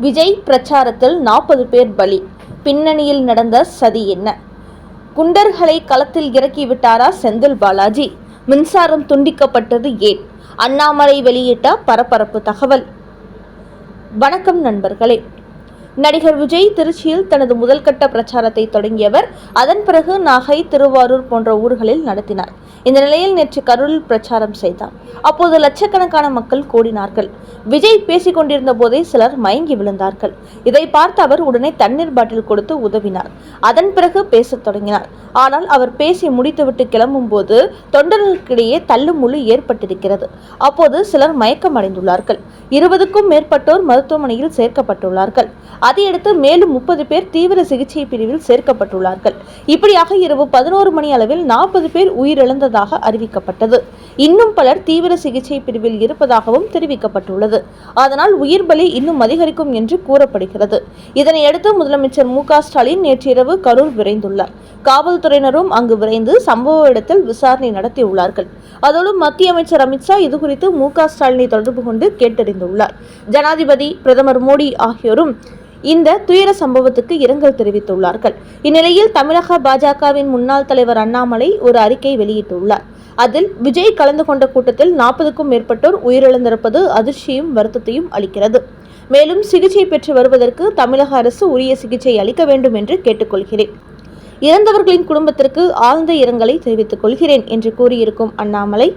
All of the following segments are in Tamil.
விஜய் பிரச்சாரத்தில் நாற்பது பேர் பலி. பின்னணியில் நடந்த சதி என்ன? குண்டர்களை களத்தில் இறக்கிவிட்டாரா செந்தில் பாலாஜி? மின்சாரம் துண்டிக்கப்பட்டது ஏன்? அண்ணாமலை வெளியிட்ட பரபரப்பு தகவல். வணக்கம் நண்பர்களே. நடிகர் விஜய் திருச்சியில் தனது முதல்கட்ட பிரச்சாரத்தை தொடங்கியவர் அதன் பிறகு நாகை திருவாரூர் போன்ற ஊர்களில் நடத்தினார். இந்த நிலையில் நேற்று கரூரில் பிரச்சாரம் செய்தார். அப்போது லட்சக்கணக்கான மக்கள் கூடினார்கள். விஜய் பேசிக் கொண்டிருந்த போதே சிலர் மயங்கி விழுந்தார்கள். இதை பார்த்த அவர் உடனே தண்ணீர் பாட்டில் கொடுத்து உதவினார். அதன் பிறகு பேசத் தொடங்கினார். ஆனால் அவர் பேசி முடித்துவிட்டு கிளம்பும் போது தொண்டர்களுக்கிடையே தள்ளுமுள்ளு ஏற்பட்டிருக்கிறது. அப்போது சிலர் மயக்கம் அடைந்துள்ளார்கள் இருபதுக்கும் மேற்பட்டோர் மருத்துவமனையில் சேர்க்கப்பட்டுள்ளார்கள். அதையடுத்து மேலும் முப்பது பேர் தீவிர சிகிச்சை பிரிவில் சேர்க்கப்பட்டுள்ளார்கள். இப்படியாக இரவு பதினோரு மணி அளவில் நாற்பது பேர் உயிரிழந்ததாக அறிவிக்கப்பட்டது. இன்னும் பலர் தீவிர சிகிச்சை பிரிவில் இருப்பதாகவும் தெரிவிக்கப்பட்டுள்ளது. அதனால் உயிர் பலி இன்னும் அதிகரிக்கும் என்று கூறப்படுகிறது. இதனையடுத்து முதலமைச்சர் மு க ஸ்டாலின் நேற்றிரவு கரூர் விரைந்துள்ளார். காவல்துறையினரும் அங்கு விரைந்து சம்பவ இடத்தில் விசாரணை நடத்தியுள்ளார்கள். அதோடு மத்திய அமைச்சர் அமித்ஷா இதுகுறித்து மு க ஸ்டாலினை தொடர்பு கொண்டு கேட்டறிந்துள்ளார். ஜனாதிபதி பிரதமர் மோடி ஆகியோரும் இந்த துயர சம்பவத்துக்கு இரங்கல் தெரிவித்துள்ளார்கள். இந்நிலையில் தமிழக பாஜகவின் முன்னாள் தலைவர் அண்ணாமலை ஒரு அறிக்கை வெளியிட்டுள்ளார். அதில் விஜய் கலந்து கொண்ட கூட்டத்தில் நாற்பதுக்கும் மேற்பட்டோர் உயிரிழந்திருப்பது அதிர்ச்சியும் வருத்தத்தையும் அளிக்கிறது. மேலும் சிகிச்சை பெற்று வருவதற்கு தமிழக அரசு உரிய சிகிச்சை அளிக்க வேண்டும் என்று கேட்டுக்கொள்கிறேன். இறந்தவர்களின் குடும்பத்திற்கு ஆழ்ந்த இரங்கலை தெரிவித்துக் கொள்கிறேன் என்று கூறியிருக்கும் அண்ணாமலை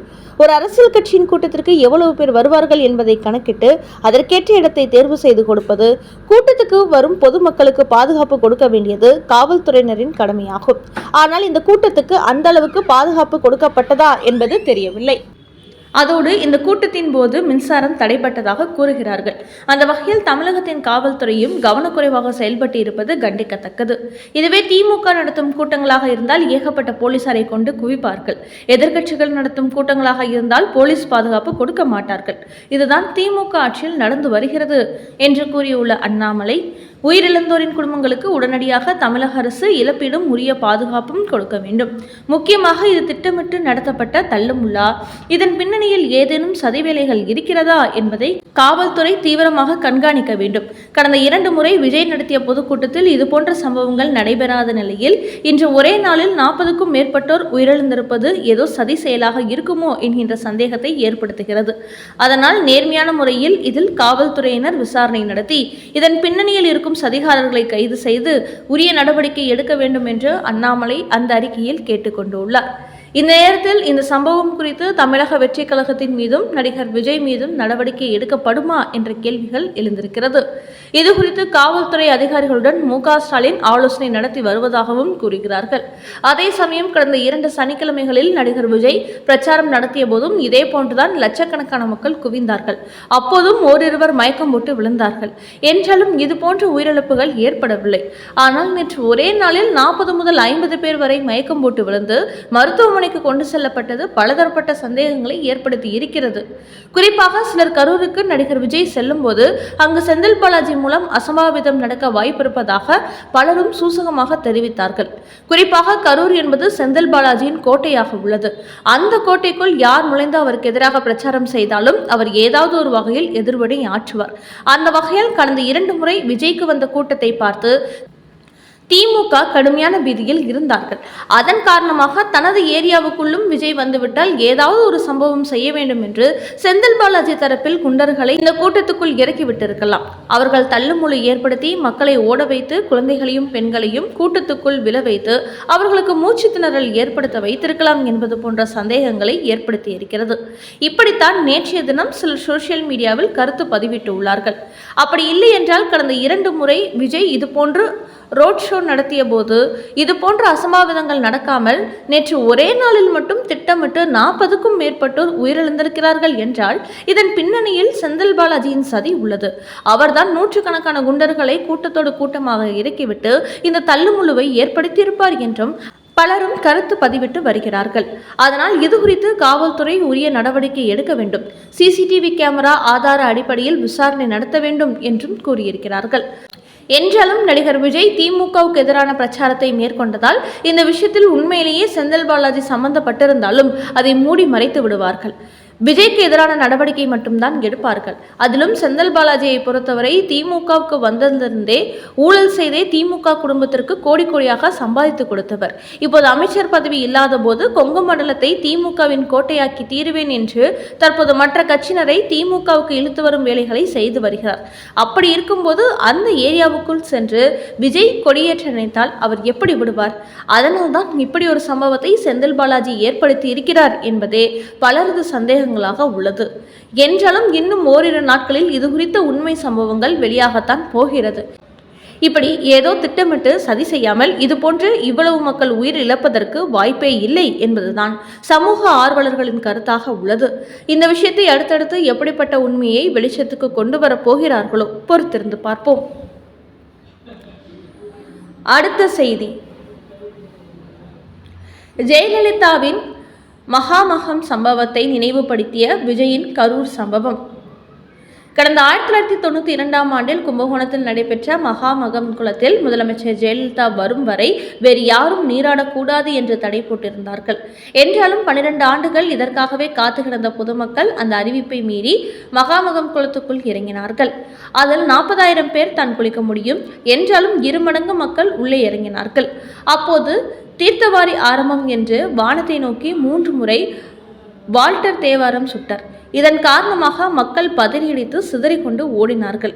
ஒரு அரசியல் கட்சியின் கூட்டத்திற்கு எவ்வளவு பேர் வருவார்கள் என்பதை கணக்கிட்டு அதற்கேற்ற இடத்தை தேர்வு செய்து கொடுப்பது கூட்டத்துக்கு வரும் பொதுமக்களுக்கு பாதுகாப்பு கொடுக்க வேண்டியது காவல்துறையினரின் கடமையாகும். ஆனால் இந்த கூட்டத்துக்கு அந்த அளவுக்கு பாதுகாப்பு கொடுக்கப்பட்டதா என்பது தெரியவில்லை. அதோடு இந்த கூட்டத்தின் போது மின்சாரம் தடைப்பட்டதாக கூறுகிறார்கள். அந்த வகையில் தமிழகத்தின் காவல்துறையும் கவனக்குறைவாக செயல்பட்டு இருப்பது கண்டிக்கத்தக்கது. இதுவே திமுக நடத்தும் கூட்டங்களாக இருந்தால் ஏகப்பட்ட போலீசாரை கொண்டு குவிப்பார்கள். எதிர்க்கட்சிகள் நடத்தும் கூட்டங்களாக இருந்தால் போலீஸ் பாதுகாப்பு கொடுக்க மாட்டார்கள். இதுதான் திமுக ஆட்சியில் நடந்து வருகிறது என்று கூறியுள்ள அண்ணாமலை உயிரிழந்தோரின் குடும்பங்களுக்கு உடனடியாக தமிழக அரசு இழப்பீடும் உரிய பாதுகாப்பும் கொடுக்க வேண்டும். முக்கியமாக இது திட்டமிட்டு நடத்தப்பட்ட தள்ளுமுல்லா இதன் பின்னணியில் ஏதேனும் சதிவேலைகள் இருக்கிறதா என்பதை காவல்துறை தீவிரமாக கண்காணிக்க வேண்டும். கடந்த இரண்டு முறை விஜய் நடத்திய பொதுக்கூட்டத்தில் இதுபோன்ற சம்பவங்கள் நடைபெறாத நிலையில் இன்று ஒரே நாளில் நாற்பதுக்கும் மேற்பட்டோர் உயிரிழந்திருப்பது ஏதோ சதி செயலாக இருக்குமோ என்கின்ற சந்தேகத்தை ஏற்படுத்துகிறது. அதனால் நேர்மையான முறையில் இதில் காவல்துறையினர் விசாரணை நடத்தி இதன் பின்னணியில் இருக்கும் சதிகாரர்களை கைது செய்து உரிய நடவடிக்கை எடுக்க வேண்டும் என்று அண்ணாமலை அந்த அறிக்கையில் கேட்டுக்கொண்டுள்ளார். இந்த நேரத்தில் இந்த சம்பவம் குறித்து தமிழக வெற்றி கழகத்தின் மீதும் நடிகர் விஜய் மீதும் நடவடிக்கை எடுக்கப்படுமா என்ற கேள்விகள் எழுந்திருக்கிறது. இது குறித்து காவல்துறை அதிகாரிகளுடன் மு ஸ்டாலின் ஆலோசனை நடத்தி வருவதாகவும் கூறுகிறார்கள். அதே சமயம் கடந்த இரண்டு சனிக்கிழமைகளில் நடிகர் விஜய் பிரச்சாரம் நடத்திய போதும் இதே போன்றுதான் லட்சக்கணக்கான மக்கள் குவிந்தார்கள். அப்போதும் ஓரிருவர் மயக்கம் போட்டு விழுந்தார்கள். என்றாலும் இதுபோன்ற உயிரிழப்புகள் ஏற்படவில்லை. ஆனால் நேற்று ஒரே நாளில் நாற்பது முதல் ஐம்பது பேர் வரை மயக்கம் போட்டு விழுந்து மருத்துவமனைக்கு கொண்டு செல்லப்பட்டது பலதரப்பட்ட சந்தேகங்களை ஏற்படுத்தி இருக்கிறது. குறிப்பாக சிலர் கரூருக்கு நடிகர் விஜய் செல்லும் போது அங்கு செந்தில் பாலாஜி மூலம் அசம்பாவிதம் நடக்க வாய்ப்பிருப்பதாக பலரும் சூசகமாக தெரிவித்தார்கள். குறிப்பாக கரூர் என்பது செந்தில் பாலாஜியின் கோட்டையாக உள்ளது. அந்த கோட்டைக்குள் யார் நுழைந்து அவருக்கு எதிராக பிரச்சாரம் செய்தாலும் அவர் ஏதாவது ஒரு வகையில் எதிர்வினை ஆற்றுவார். அந்த வகையில் கடந்த இரண்டு முறை விஜய்க்கு வந்த கூட்டத்தை பார்த்து திமுக கடுமையான பீதியில் இருந்தார்கள். அதன் காரணமாக தனது ஏரியாவுக்குள்ளும் விஜய் வந்துவிட்டால் ஏதாவது ஒரு சம்பவம் செய்ய வேண்டும் என்று செந்தில் பாலாஜி தரப்பில் குண்டர்களை இந்த கூட்டத்துக்குள் இறக்கி விட்டிருக்கலாம் அவர்கள் தள்ளுமுழு ஏற்படுத்தி மக்களை ஓட வைத்து குழந்தைகளையும் பெண்களையும் கூட்டத்துக்குள் விழ வைத்து அவர்களுக்கு மூச்சு திணறல் ஏற்படுத்த வைத்திருக்கலாம் என்பது போன்ற சந்தேகங்களை ஏற்படுத்தி இருக்கிறது இப்படித்தான் நேற்றைய தினம் சிலர் சோசியல் மீடியாவில் கருத்து பதிவிட்டு உள்ளார்கள் அப்படி இல்லை என்றால் கடந்த இரண்டு முறை விஜய் இதுபோன்று ரோட் ஷோ நடத்திய போது இது போன்ற அசம்பாவிதங்கள் நடக்காமல் நேற்று ஒரே நாளில் மட்டும் திட்டமிட்டு நாற்பதுக்கும் மேற்பட்டோர் உயிரிழந்திருக்கிறார்கள் என்றால் இதன் பின்னணியில் செந்தில் பாலாஜியின் சதி உள்ளது. அவர்தான் நூற்றுக்கணக்கான குண்டர்களை கூட்டத்தோடு கூட்டமாக இறக்கிவிட்டு இந்த தள்ளுமுழுவை ஏற்படுத்தியிருப்பார் என்றும் பலரும் கருத்து பதிவிட்டு வருகிறார்கள். அதனால் இது குறித்து காவல்துறை உரிய நடவடிக்கை எடுக்க வேண்டும். சிசிடிவி கேமரா ஆதார அடிப்படையில் விசாரணை நடத்த வேண்டும் என்றும் கூறியிருக்கிறார்கள். என்றாலும் நடிகர் விஜய் திமுகவுக்கு எதிரான பிரச்சாரத்தை மேற்கொண்டதால் இந்த விஷயத்தில் உண்மையிலேயே செந்தில் பாலாஜி சம்பந்தப்பட்டிருந்தாலும் அதை மூடி மறைத்து விடுவார்கள். விஜய்க்கு எதிரான நடவடிக்கை மட்டும்தான் எடுப்பார்கள். அதிலும் செந்தில் பாலாஜியை பொறுத்தவரை திமுகவுக்கு வந்திருந்தே ஊழல் செய்தே திமுக குடும்பத்திற்கு கோடி கோடியாக சம்பாதித்து கொடுத்தவர். இப்போது அமைச்சர் பதவி இல்லாத போது கொங்கு மண்டலத்தை திமுகவின் கோட்டையாக்கி தீருவேன் என்று தற்போது மற்ற கட்சியினரை திமுகவுக்கு இழுத்து வரும் வேலைகளை செய்து வருகிறார். அப்படி இருக்கும்போது அந்த ஏரியாவுக்குள் சென்று விஜய் கொடியேற்ற நினைத்தால் அவர் எப்படி விடுவார்? அதனால்தான் இப்படி ஒரு சம்பவத்தை செந்தில் பாலாஜி ஏற்படுத்தி இருக்கிறார் என்பதே பலரது சந்தேகங்களாக உள்ளது. என்றாலும் இன்னும் ஓரிரு நாட்களில் இது குறித்த உண்மை சம்பவங்கள் வெளியாகத்தான் போகிறது. இப்படி ஏதோ திட்டமிட்டு சதி செய்யாமல் இதுபோன்று இவ்வளவு மக்கள் உயிர் இழப்பதற்கு வாய்ப்பே இல்லை என்பதுதான் சமூக ஆர்வலர்களின் கருத்தாக உள்ளது. இந்த விஷயத்தை அடுத்தடுத்து எப்படிப்பட்ட உண்மையை வெளிச்சத்துக்கு கொண்டு வரப் போகிறார்களோ பொறுத்திருந்து பார்ப்போம். அடுத்த செய்தி. ஜெயலலிதாவின் மகாமகம் சம்பவத்தை நினைவுபடுத்திய விஜயின் கரூர் சம்பவம். கடந்த ஆயிரத்தி தொள்ளாயிரத்தி தொண்ணூற்றி இரண்டாம் ஆண்டில் கும்பகோணத்தில் நடைபெற்ற மகாமகம் குளத்தில் முதலமைச்சர் ஜெயலலிதா வரும் வரை வேறு யாரும் நீராடக்கூடாது என்று தடை போட்டிருந்தார்கள். என்றாலும் பனிரெண்டு ஆண்டுகள் இதற்காகவே காத்து கிடந்த பொதுமக்கள் அந்த அறிவிப்பை மீறி மகாமகம் குளத்துக்குள் இறங்கினார்கள். அதில் நாற்பதாயிரம் பேர் தான் குளிக்க முடியும். என்றாலும் இருமடங்கு மக்கள் உள்ளே இறங்கினார்கள். அப்போது தீர்த்தவாரி ஆரம்பம் என்று வானத்தை நோக்கி மூன்று முறை வால்டர் தேவாரம் சுட்டார். இதன் காரணமாக மக்கள் பதறியடித்து சிதறிக்கொண்டு ஓடினார்கள்.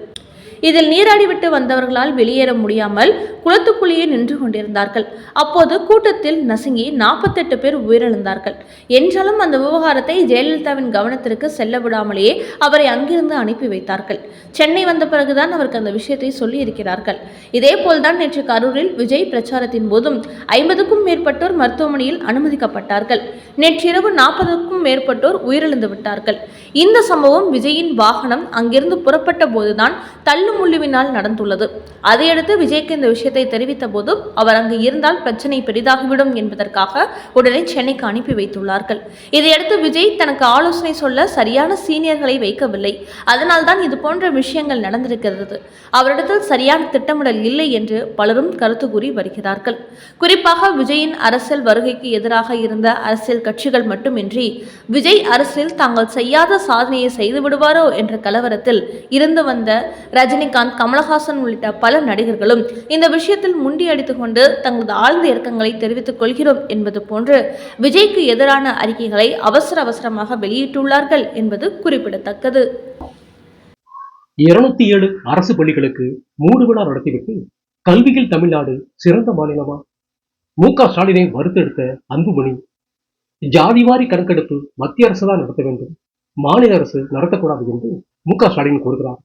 இதில் நீராடிவிட்டு வந்தவர்களால் வெளியேற முடியாமல் குளத்துக்குள்ளேயே நின்று கொண்டிருந்தார்கள். அப்போது கூட்டத்தில் நசுங்கி நாற்பத்தெட்டு பேர் உயிரிழந்தார்கள். என்றாலும் அந்த விவகாரத்தை ஜெயலலிதாவின் கவனத்திற்கு செல்ல விடாமலேயே அவரை அங்கிருந்து அனுப்பி வைத்தார்கள். சென்னை வந்த பிறகுதான் அவருக்கு அந்த விஷயத்தை சொல்லி இருக்கிறார்கள் இதேபோல்தான் நேற்று கரூரில் விஜய் பிரச்சாரத்தின் போதும் ஐம்பதுக்கும் மேற்பட்டோர் மருத்துவமனையில் அனுமதிக்கப்பட்டார்கள். நேற்றிரவு நாற்பதுக்கும் மேற்பட்டோர் உயிரிழந்து விட்டார்கள். இந்த சம்பவம் விஜயின் வாகனம் அங்கிருந்து புறப்பட்ட போதுதான் தள்ளி கல்லும் முள்ளுவினால் நடந்துள்ளது. அதையடுத்து விஜய்க்கு இந்த விஷயத்தை தெரிவித்த போது அவர் அங்கு இருந்தால் பிரச்சனை பெரிதாகிவிடும் என்பதற்காக உடனே சென்னைக்கு அனுப்பி வைத்துள்ளார்கள். இதையடுத்து விஜய் தனக்கு ஆலோசனை சொல்ல சரியான சீனியர்களை வைக்கவில்லை. அதனால்தான் இது போன்ற விஷயங்கள் நடந்திருக்கிறது. அவரிடத்தில் சரியான திட்டமிடல் இல்லை என்று பலரும் கருத்து கூறி வருகிறார்கள். குறிப்பாக விஜயின் அரசியல் வருகைக்கு எதிராக இருந்த அரசியல் கட்சிகள் மட்டுமின்றி விஜய் அரசியல் தாங்கள் செய்யாத சாதனையை செய்து விடுவாரோ என்ற கலவரத்தில் இருந்து வந்த ரஜ ரஜினிகாந்த் கமலஹாசன் உள்ளிட்ட பல நடிகர்களும் இந்த விஷயத்தில் முண்டியடித்துக் கொண்டு தங்களது ஆழ்ந்த இறக்கங்களை தெரிவித்துக் கொள்கிறோம் என்பது போன்று விஜய்க்கு எதிரான அறிக்கைகளை அவசர அவசரமாக வெளியிட்டுள்ளார்கள் என்பது குறிப்பிடத்தக்கது. இருநூத்தி ஏழு அரசு பள்ளிகளுக்கு மூடு விழா நடத்திவிட்டு கல்வியில் தமிழ்நாடு சிறந்த மாநிலமா? மு க ஸ்டாலினை வறுத்தெடுத்த அன்புமணி. ஜாதிவாரி கணக்கெடுப்பு மத்திய அரசு தான் நடத்த வேண்டும். மாநில அரசு நடத்தக்கூடாது என்று மு க ஸ்டாலின் கூறுகிறார்.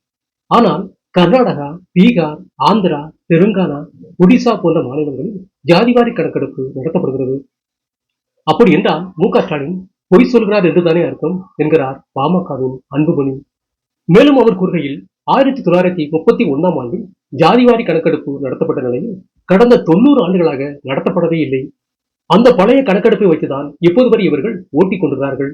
ஆனால் கர்நாடகா பீகார் ஆந்திரா தெலுங்கானா ஒடிசா போன்ற மாநிலங்களில் ஜாதிவாரி கணக்கெடுப்பு நடத்தப்படுகிறது. அப்படி என்றால் மு க ஸ்டாலின் பொய் சொல்கிறார் என்றுதானே அர்த்தம் என்கிறார் பாமகவின் அன்புமணி. மேலும் அவர் கூறுகையில் ஆயிரத்தி தொள்ளாயிரத்தி முப்பத்தி ஒன்னாம் ஆண்டில் ஜாதிவாரி கணக்கெடுப்பு நடத்தப்பட்ட நிலையில் கடந்த தொண்ணூறு ஆண்டுகளாக நடத்தப்படவே இல்லை. அந்த பழைய கணக்கெடுப்பை வைத்துதான் இப்போது வரை இவர்கள் ஓட்டிக் கொண்டுள்ளார்கள்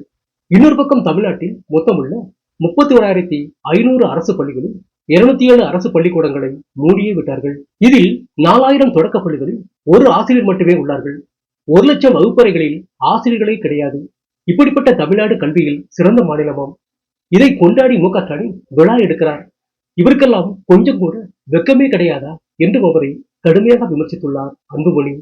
இன்னொரு பக்கம் தமிழ்நாட்டில் மொத்தமுள்ள முப்பத்தி ஓராயிரத்தி ஐநூறு அரசு பள்ளிகளில் இருநூத்தி ஏழு அரசு பள்ளிக்கூடங்களை மூடியே விட்டார்கள். இதில் நாலாயிரம் தொடக்க பள்ளிகளில் ஒரு ஆசிரியர் மட்டுமே உள்ளார்கள். ஒரு லட்சம் வகுப்பறைகளில் ஆசிரியர்களே கிடையாது. இப்படிப்பட்ட தமிழ்நாடு கல்வியில் சிறந்த மாநிலமாம். இதை கொண்டாடி மு க ஸ்டாலின் விழா எடுக்கிறார். இவருக்கெல்லாம் கொஞ்சம் கூட வெக்கமே கிடையாதா என்று அவரை கடுமையாக விமர்சித்துள்ளார் அன்புமணி.